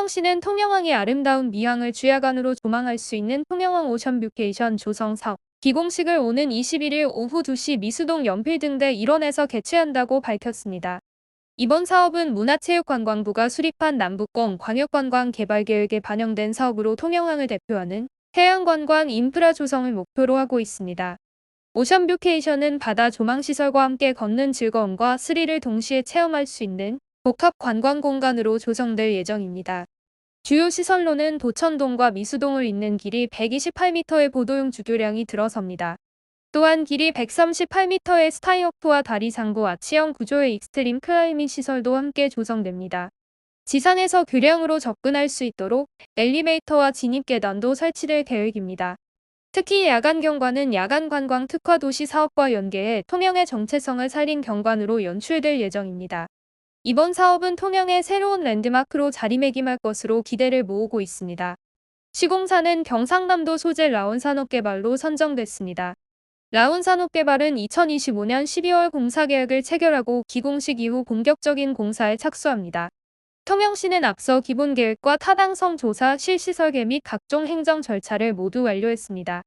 통영시는 통영항의 아름다운 미항을 주야간으로 조망할 수 있는 통영항 오션뷰케이션 조성 사업 기공식을 오는 21일 오후 2시 미수동 연필등대 일원에서 개최한다고 밝혔습니다. 이번 사업은 문화체육관광부가 수립한 남북권 광역관광 개발 계획에 반영된 사업으로 통영항을 대표하는 해양관광 인프라 조성을 목표로 하고 있습니다. 오션뷰케이션은 바다 조망시설과 함께 걷는 즐거움과 스릴을 동시에 체험할 수 있는 복합 관광 공간으로 조성될 예정입니다. 주요 시설로는 도천동과 미수동을 잇는 길이 128m의 보도용 주교량이 들어섭니다. 또한 길이 138m의 스타이어프와 다리 상부 아치형 구조의 익스트림 클라이밍 시설도 함께 조성됩니다. 지상에서 교량으로 접근할 수 있도록 엘리베이터와 진입 계단도 설치될 계획입니다. 특히 야간 경관은 야간 관광 특화 도시 사업과 연계해 통영의 정체성을 살린 경관으로 연출될 예정입니다. 이번 사업은 통영의 새로운 랜드마크로 자리매김할 것으로 기대를 모으고 있습니다. 시공사는 경상남도 소재 라온산업개발로 선정됐습니다. 라온산업개발은 2025년 12월 공사계약을 체결하고 기공식 이후 본격적인 공사에 착수합니다. 통영시는 앞서 기본계획과 타당성 조사, 실시설계 및 각종 행정 절차를 모두 완료했습니다.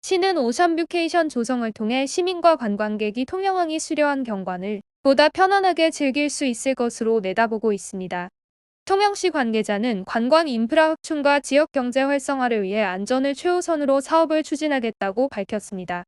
시는 오션뷰케이션 조성을 통해 시민과 관광객이 통영항이 수려한 경관을 보다 편안하게 즐길 수 있을 것으로 내다보고 있습니다. 통영시 관계자는 관광 인프라 확충과 지역 경제 활성화를 위해 안전을 최우선으로 사업을 추진하겠다고 밝혔습니다.